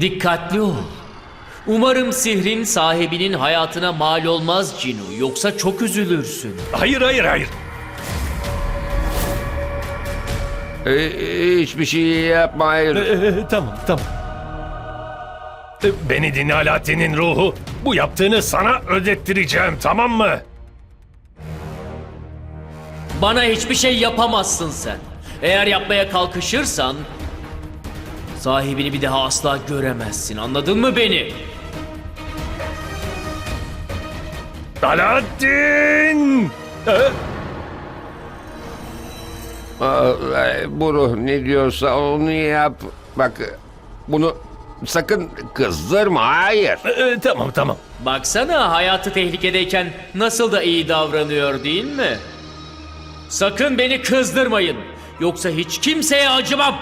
Dikkatli ol. Umarım sihrin sahibinin hayatına mal olmaz Cinu. Yoksa çok üzülürsün. Hayır hayır hayır. Ee, hiçbir şey yapma hayır. Ee, tamam tamam. Ee, Beni dinle Alaaddin'in ruhu. Bu yaptığını sana ödettireceğim tamam mı? Bana hiçbir şey yapamazsın sen. Eğer yapmaya kalkışırsan sahibini bir daha asla göremezsin. Anladın mı beni? Alaaddin! Ee, Aa, e, Bu ruh ne diyorsa onu yap. Bak bunu sakın kızdırma hayır. e, tamam tamam. Baksana hayatı tehlikedeyken nasıl da iyi davranıyor değil mi? Sakın beni kızdırmayın. Yoksa hiç kimseye acımam.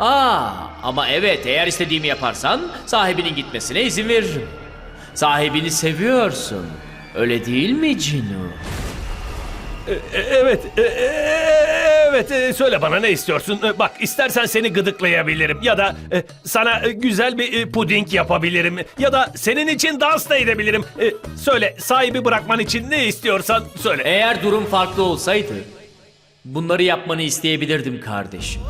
Aa, ama evet eğer istediğimi yaparsan sahibinin gitmesine izin veririm. Sahibini seviyorsun. Öyle değil mi Cinu? E, Evet, e, evet. e, Söyle bana ne istiyorsun? Bak, istersen seni gıdıklayabilirim ya da sana güzel bir puding yapabilirim ya da senin için dans da edebilirim. Söyle, sahibi bırakman için ne istiyorsan söyle. Eğer durum farklı olsaydı bunları yapmanı isteyebilirdim kardeşim.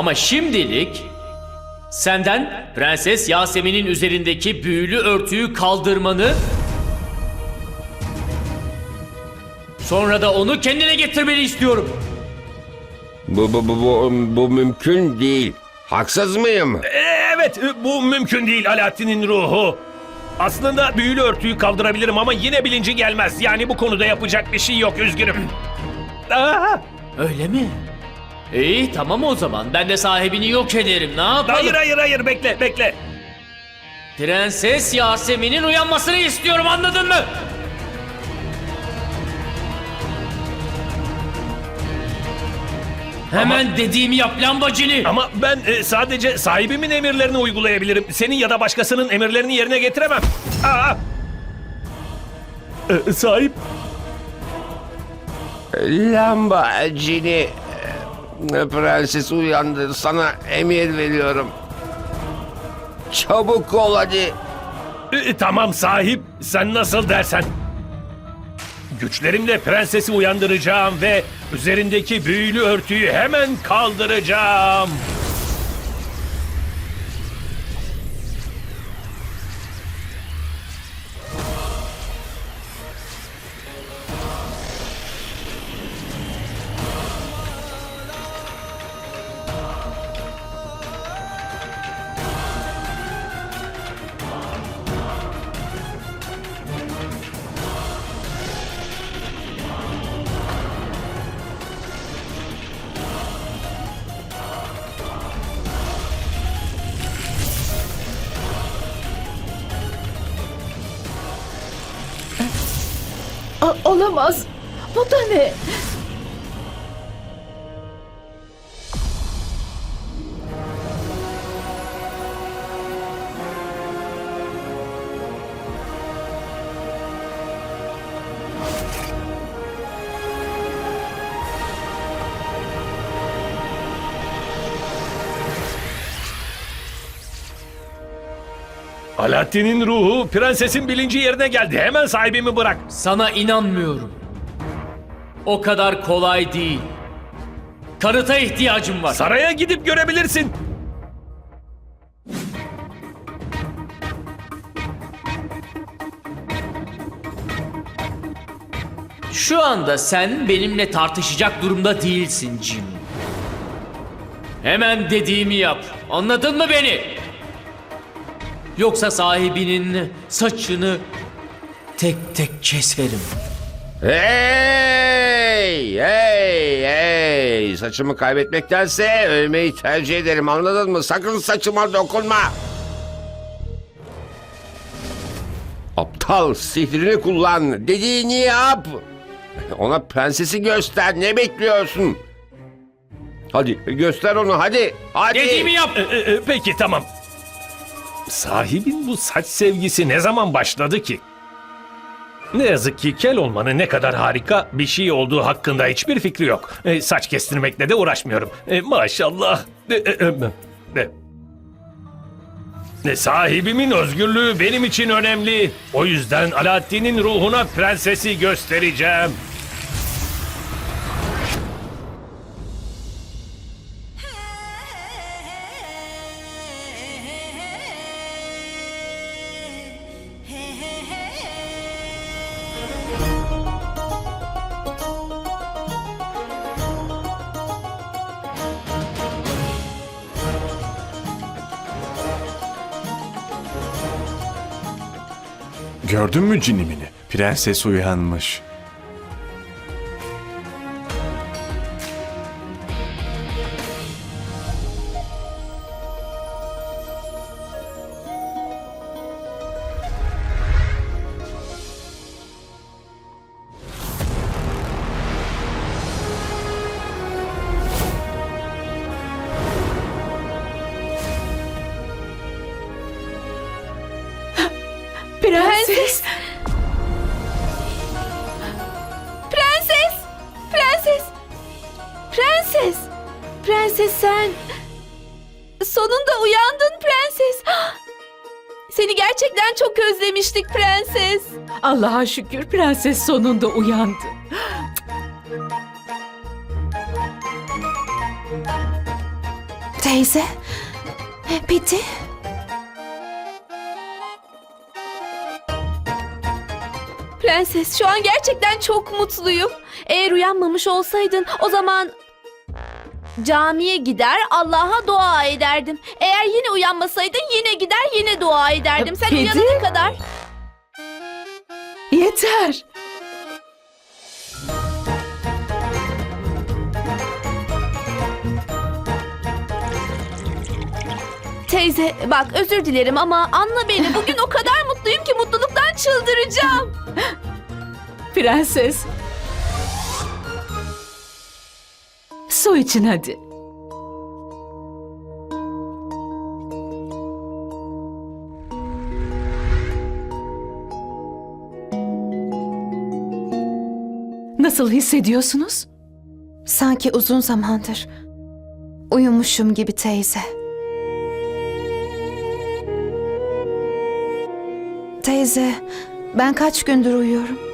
Ama şimdilik senden Prenses Yasemin'in üzerindeki büyülü örtüyü kaldırmanı sonra da onu kendine getirmeni istiyorum. Bu, bu, bu, bu, bu mümkün değil. Haksız mıyım? E, Evet, e, bu mümkün değil Alaaddin'in ruhu. Aslında büyülü örtüyü kaldırabilirim ama yine bilinci gelmez. Yani bu konuda yapacak bir şey yok, üzgünüm. Aa, Öyle mi? İyi tamam o zaman ben de sahibini yok ederim ne yapalım? hayır hayır hayır bekle bekle. Prenses Yasemin'in uyanmasını istiyorum anladın mı? Hemen dediğimi yap lambacini. Ama ben e, sadece sahibimin emirlerini uygulayabilirim. Senin ya da başkasının emirlerini yerine getiremem. Aa! E, sahip? Lamba cini. e, Prenses uyandı. Sana emir veriyorum. Çabuk ol hadi. E, tamam sahip. Sen nasıl dersen. Güçlerimle prensesi uyandıracağım ve üzerindeki büyülü örtüyü hemen kaldıracağım. Olamaz. Bu da ne? Alaaddin'in ruhu prensesin bilinci yerine geldi. Hemen sahibimi bırak. Sana inanmıyorum. O kadar kolay değil. Kanıta ihtiyacım var. Saraya gidip görebilirsin. Şu anda sen benimle tartışacak durumda değilsin Jim. Hemen dediğimi yap. Anladın mı beni? Yoksa sahibinin saçını tek tek keserim. Hey! Hey! Hey! Saçımı kaybetmektense ölmeyi tercih ederim anladın mı? Sakın saçıma dokunma. Aptal sihrini kullan. Dediğini yap. Ona prensesi göster. Ne bekliyorsun? Hadi göster onu hadi. Hadi. Dediğimi yap. E, e, e, peki tamam. Sahibin bu saç sevgisi ne zaman başladı ki? Ne yazık ki kel olmanın ne kadar harika bir şey olduğu hakkında hiçbir fikri yok. E, saç kestirmekle de uğraşmıyorum. E, maşallah. E, e, e, e. E, sahibimin özgürlüğü benim için önemli. O yüzden Alaaddin'in ruhuna prensesi göstereceğim. Gördün mü cinimini? Prenses uyanmış. Prenses! Prenses sen... Sonunda uyandın prenses. Seni gerçekten çok özlemiştik prenses. Allah'a şükür prenses sonunda uyandı. Teyze, bitti. Prenses şu an gerçekten çok mutluyum. Eğer uyanmamış olsaydın o zaman camiye gider Allah'a dua ederdim. Eğer yine uyanmasaydın yine gider yine dua ederdim. Sen Peki. uyanana kadar. Yeter. Teyze bak özür dilerim ama anla beni. Bugün o kadar mutluyum ki mutluluktan çıldıracağım. Prenses. Su için hadi. Nasıl hissediyorsunuz? Sanki uzun zamandır uyumuşum gibi teyze. Teyze, ben kaç gündür uyuyorum?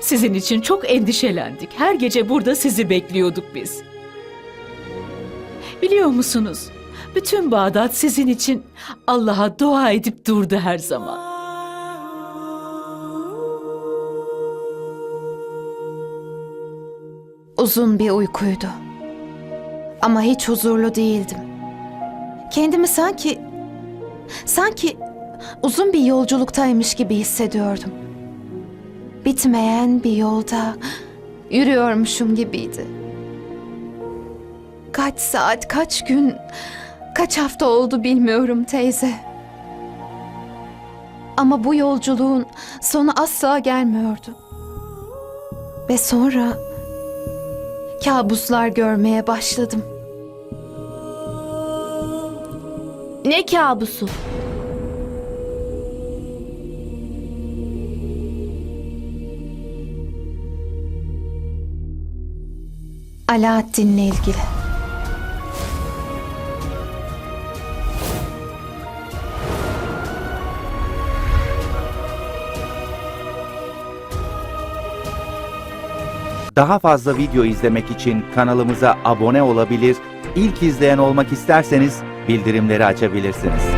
Sizin için çok endişelendik. Her gece burada sizi bekliyorduk biz. Biliyor musunuz? Bütün Bağdat sizin için Allah'a dua edip durdu her zaman. Uzun bir uykuydu. Ama hiç huzurlu değildim. Kendimi sanki sanki uzun bir yolculuktaymış gibi hissediyordum. Bitmeyen bir yolda yürüyormuşum gibiydi. Kaç saat, kaç gün, kaç hafta oldu bilmiyorum teyze. Ama bu yolculuğun sonu asla gelmiyordu. Ve sonra kabuslar görmeye başladım. Ne kabusu? Alaaddin'le ilgili. Daha fazla video izlemek için kanalımıza abone olabilir, ilk izleyen olmak isterseniz bildirimleri açabilirsiniz.